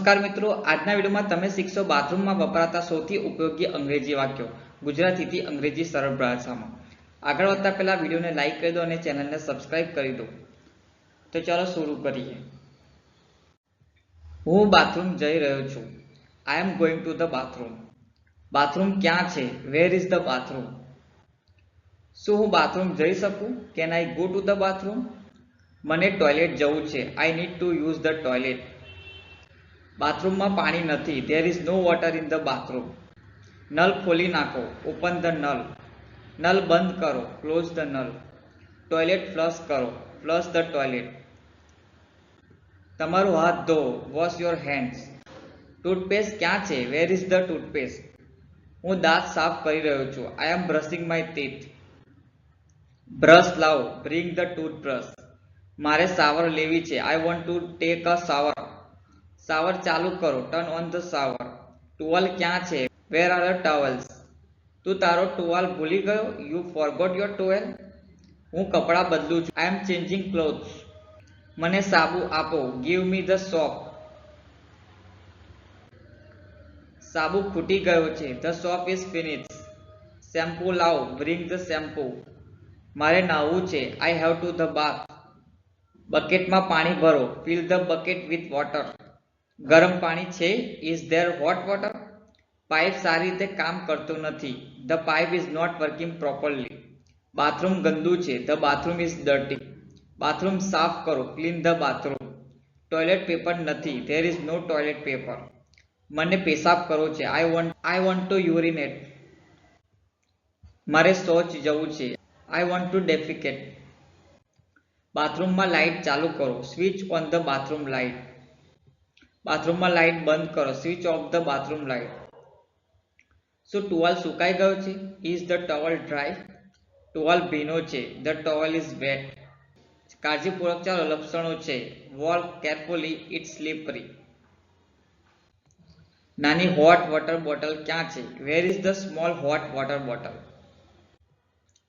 નમસ્કાર મિત્રો. આજના વિડીયોમાં તમે શીખશો બાથરૂમમાં વપરાતા સૌથી ઉપયોગી અંગ્રેજી વાક્યો. ગુજરાતીથી અંગ્રેજી સરળ ભાષામાં. આગળ વધતા પહેલા વિડીયોને લાઈક કરી દો અને ચેનલને સબસ્ક્રાઇબ કરી દો. તો ચાલો શરૂ કરીએ. હું બાથરૂમ જઈ રહ્યો છું. I am going to the bathroom bathroom ક્યાં છે? વેર ઇઝ ધ બાથરૂમ શું હું બાથરૂમ જઈ શકું? Can I go to the bathroom મને ટોયલેટ જવું છે. I need to use the toilet બાથરૂમમાં પાણી નથી. There is no water in the bathroom null ખોલી નાખો. Open the null. નલ બંધ કરો. Close the null. Toilet flush કરો. ફ્લશ ધ ટોયલેટ તમારું હાથ ધો. વોશ યોર હેન્ડ્સ ટૂથપેસ્ટ ક્યાં છે? વેર ઇઝ ધ ટૂથપેસ્ટ હું દાંત સાફ કરી રહ્યો છું. I am brushing my teeth brush લાવો. બ્રિંગ ધ ટૂથબ્રશ મારે શાવર લેવી છે. I want to take a shower shower ચાલુ કરો. ટર્ન ઓન ધ શાવર ટુવાલ ક્યાં છે? વેર આર ધ ટોવલ્સ તું તારો ટુવાલ ભૂલી ગયો? યુ ફોરગોટ યોર ટુવેલ હું કપડાં બદલું છું. આઈ એમ ચેન્જિંગ ક્લોથ્સ મને સાબુ આપો. ગીવ મી ધ સોપ સાબુ ખૂટી ગયો છે. The soap is finish shampoo લાવો. બ્રિંગ ધ શેમ્પૂ મારે નાહવું છે. I have to the bath બકેટમાં પાણી ભરો. Fill the bucket with water ગરમ પાણી છે is there hot water pipe સારી રીતે કામ કરતું નથી. The pipe is not working properly bathroom ગંદુ છે the bathroom is dirty bathroom સાફ કરો clean the bathroom toilet paper નથી there is no toilet paper મને પેશાબ કરવો છે I want I want to urinate મારે શૌચ જવું છે આઈ વોન્ટ ટુ ડેફિકેટ બાથરૂમમાં લાઇટ ચાલુ કરો, switch on the bathroom light. બાથરૂમમાં લાઇટ બંધ કરો, switch off the bathroom light શું ટુવાલ સુકાઈ ગયો છે? ઇઝ ધ ટોવલ ડ્રાય ટુવાલ ભીનો છે. ધ ટોવલ ઇઝ વેટ કાળજીપૂર્વક ચાલો, લક્ષણો છે. વોલ કેરફુલી ઇટ સ્લીપરી નાની હોટ વોટર બોટલ ક્યાં છે? Where is the small hot water bottle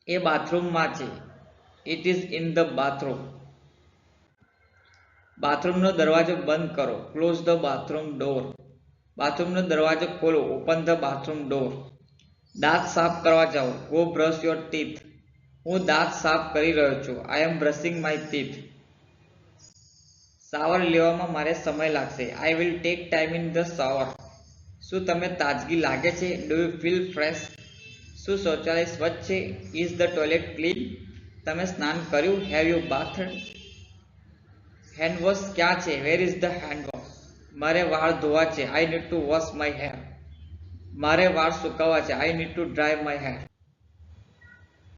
એ બાથરૂમમાં છે. It is in the bathroom બાથરૂમનો દરવાજો બંધ કરો. ક્લોઝ ધ બાથરૂમ ડોર બાથરૂમનો દરવાજો ખોલો. ઓપન ધ બાથરૂમ ડોર દાંત સાફ કરવા જાઓ. ગો બ્રશ યોર ટીથ હું દાંત સાફ કરી રહ્યો છું. I am brushing my teeth shower લેવામાં મારે સમય લાગશે. I will take time in the shower શું તમે તાજગી લાગે છે? ડુ યુ ફીલ ફ્રેશ શું શૌચાલય સ્વચ્છ છે? ઇઝ ધ ટોયલેટ ક્લીન તમે સ્નાન કર્યું? હેવ યુ બાથ હેન્ડવોશ ક્યાં છે? વેર ઇઝ ધ હેન્ડવોશ મારે વાળ ધોવા છે. I need to wash my hair મારે વાળ સુકાવવા છે. I need to dry my hair